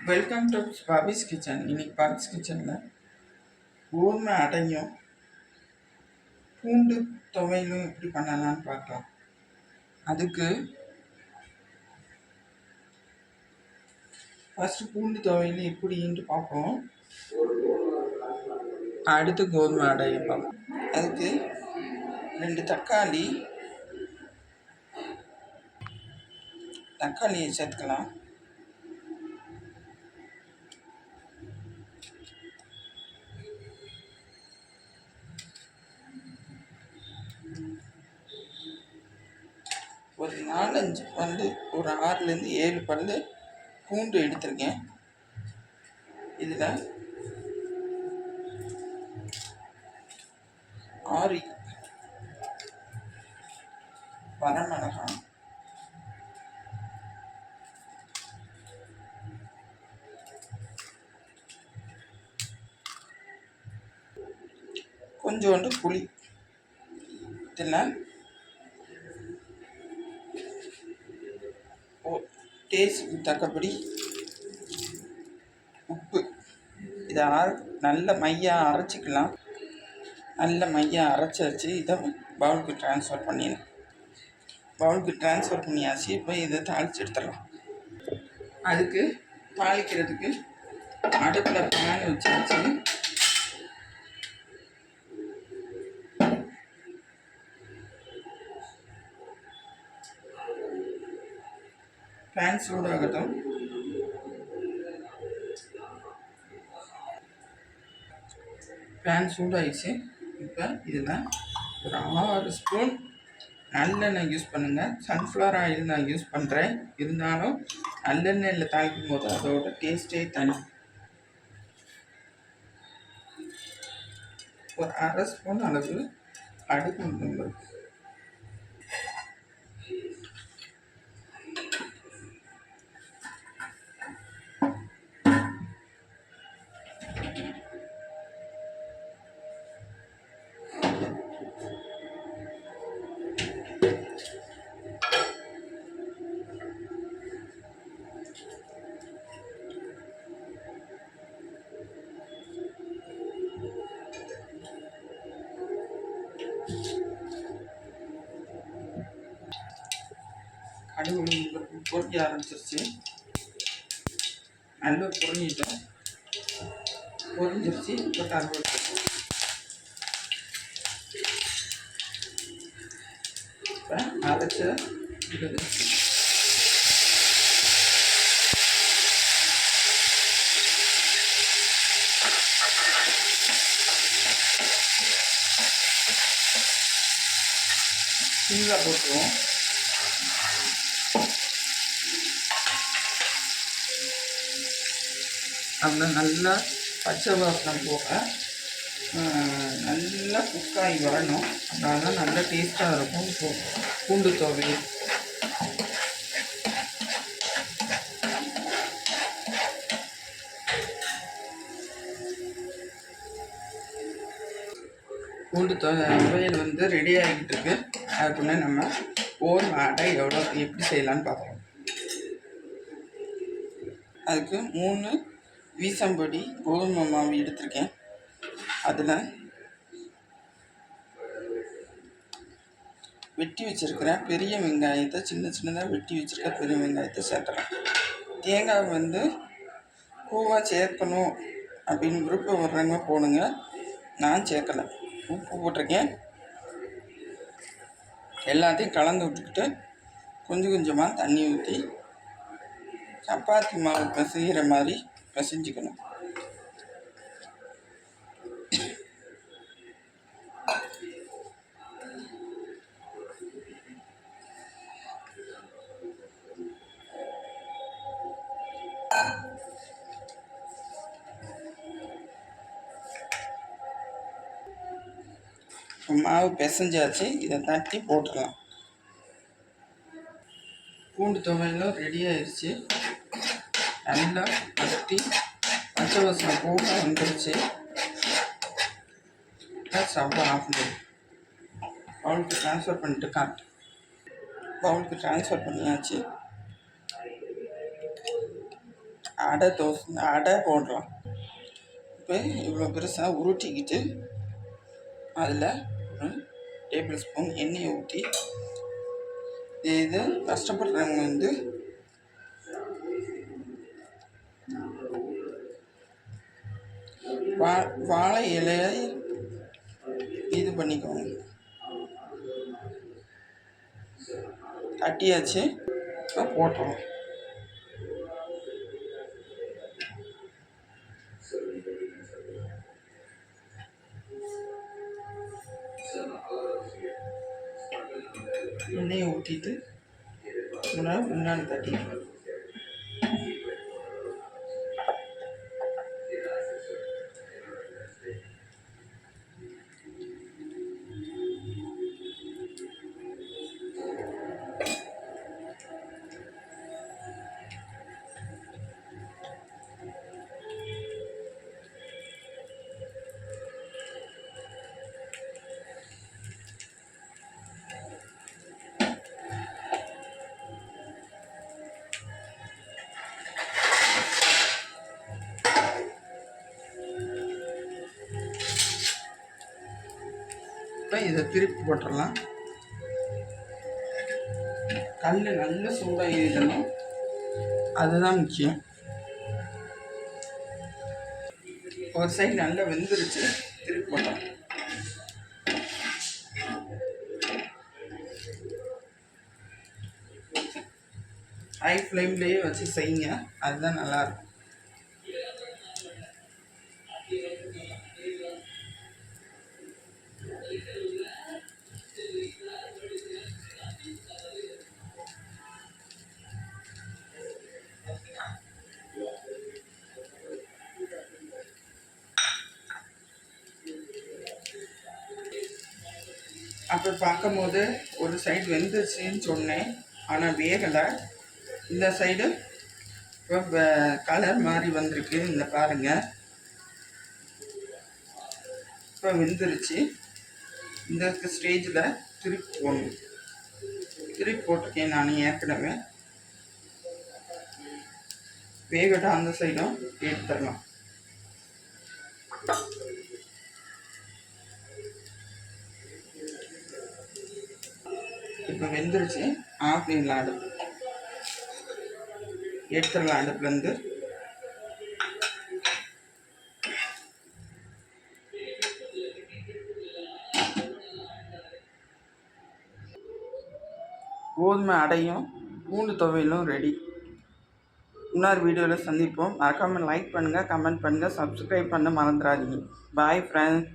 Welcome to பாபிஸ் kitchen இன்னைக்கு பாபிஸ் கிச்சனில் ஊர்மை அடையும். பூண்டு துவையிலும் எப்படி பண்ணலாம்னு பார்த்தோம் அதுக்கு ஃபஸ்ட்டு பூண்டு துவையல் எப்படின்ட்டு பார்ப்போம். அடுத்து கோதுமை அடையும் பார்ப்போம். அதுக்கு ரெண்டு தக்காளி. தக்காளியை சேர்த்துக்கலாம் ஒரு நாலஞ்சு பல்லு ஒரு ஆறுலேருந்து ஏழு பல்லு பூண்டு எடுத்திருக்கேன். இதில் ஆறு வரமிளகாய் கொஞ்சோண்டு புளி. இதில் டேஸ்ட்டுக்கு தக்கபடி உப்பு. இதை அர நல்ல மையாக அரைச்சிக்கலாம். நல்ல மையாக அரைச்சி வச்சு இதை பவுலுக்கு ட்ரான்ஸ்ஃபர் பண்ணிடணும் பவுலுக்கு ட்ரான்ஸ்ஃபர் பண்ணியாச்சு. இப்போ இதை தாளித்து எடுத்துடலாம். அதுக்கு தாளிக்கிறதுக்கு அடுப்பில் பேன் வச்சாச்சு. பேன் சூடாகட்டும் பேன் சூடாயிடுச்சு இப்போ இதில் ஒரு ஆறு ஸ்பூன் நல்லெண்ணெய் யூஸ் பண்ணுங்கள் சன்ஃப்ளவர் ஆயில் நான் யூஸ் பண்ணுறேன் இருந்தாலும் நல்லெண்ணெயில் தாளிக்கும் போது அதோட டேஸ்ட்டே தனி. ஒரு அரை ஸ்பூன் அளவு அடுப்பு உளுந்து. கடுகு பொறிக்க ஆரம்பிச்சிருச்சு. நல்லா பொறிஞ்சிட்டோம் பொறிஞ்சிருச்சு இப்போ கருவேப்பிலை இப்போ அரைச்ச இது. போட்டுருவோம். அதில் நல்லா பச்சை வாசனம் போக நல்லா குக்காகி வரணும். அதனால தான் நல்லா டேஸ்ட்டாக இருக்கும் பூ பூண்டு துவையல். பூண்டு துவையல் வந்து ரெடி ஆகிட்டு இருக்கு அதுக்குள்ளே நம்ம ஓர் அடை எவ்வளோ எப்படி செய்யலான்னு பார்க்குறோம் அதுக்கு மூணு வீசம்பொடி கோதுமை மாவு எடுத்திருக்கேன். அதில் வெட்டி வச்சிருக்கிற பெரிய வெங்காயத்தை சின்ன சின்னதாக வெட்டி வச்சுருக்கேன் பெரிய வெங்காயத்தை சேர்த்துறேன். தேங்காய் வந்து பூவாக சேர்க்கணும் அப்படின்னு விருப்பம் வர்றவங்க போடுங்க. நான் சேர்க்கலை. உப்பு போட்டிருக்கேன். எல்லாத்தையும் கலந்து விட்டுக்கிட்டு கொஞ்சம் கொஞ்சமாக தண்ணி ஊற்றி சப்பாத்தி மாவு பிசைகிற மாதிரி பிசைஞ்சிக்கணும் மாவு பிசைஞ்சாச்சு இதை தட்டி போட்டுக்கலாம். பூண்டு துவையெல்லாம் ரெடி ஆயிடுச்சு நல்லா தட்டி பச்சை வாசனை போக வந்துருச்சு ஸ்டவ் ஆஃப் பண்ணி பவுலுக்கு ட்ரான்ஸ்ஃபர் பண்ணிட்டு காட்டு பவுலுக்கு ட்ரான்ஸ்ஃபர் பண்ணியாச்சு. அடை தோசை அடை போடலாம். இப்போ இவ்வளோ பெருசாக உருட்டிக்கிட்டு அதில் ஒரு டேபிள் ஸ்பூன் எண்ணெயை ஊற்றி இது கஷ்டப்படுறவங்க வந்து வா வாழை இலையை இது பண்ணிக்கோங்க. தட்டியாச்சு இப்போ போட்டுருவோம். எண்ணெயை ஊற்றிட்டு முன்னாடி முன்னாடி தட்டி இப்போ இதை திருப்பி போட்டுடலாம். கல் நல்ல சூடாக எழுதணும் அதுதான் முக்கியம். ஒரு சைடு நல்லா வெந்துருச்சு. திருப்பி போட்டோம். ஹை ஃப்ளேம்லேயே வச்சு செய்யுங்க. அதுதான் நல்லாயிருக்கும் அப்போ பார்க்கும்போது ஒரு சைடு வெந்துருச்சுன்னு சொன்னேன். ஆனால் வேகலை. இந்த சைடு இப்போ கலர் மாதிரி வந்திருக்கு. இந்த பாருங்கள் இப்போ வெந்துருச்சு. இந்த ஸ்டேஜில் திருப்பி போடணும். திருப்பி போட்டிருக்கேன் நான் ஏற்கனவே. வேகட்டும் அந்த சைடும் எடுத்துடலாம். இப்போ வெந்துருச்சு. ஆஃப் பண்ணிடலாம் அடுப்பு எடுத்துடலாம் அடுப்புலேருந்து கோதுமை அடையும் பூண்டு துவையிலும் ரெடி இன்னொரு வீடியோவில் சந்திப்போம். மறக்காமல் லைக் பண்ணுங்கள் கமெண்ட் பண்ணுங்கள் சப்ஸ்கிரைப் பண்ண மறந்துடாதீங்க. பாய் ஃப்ரெண்ட்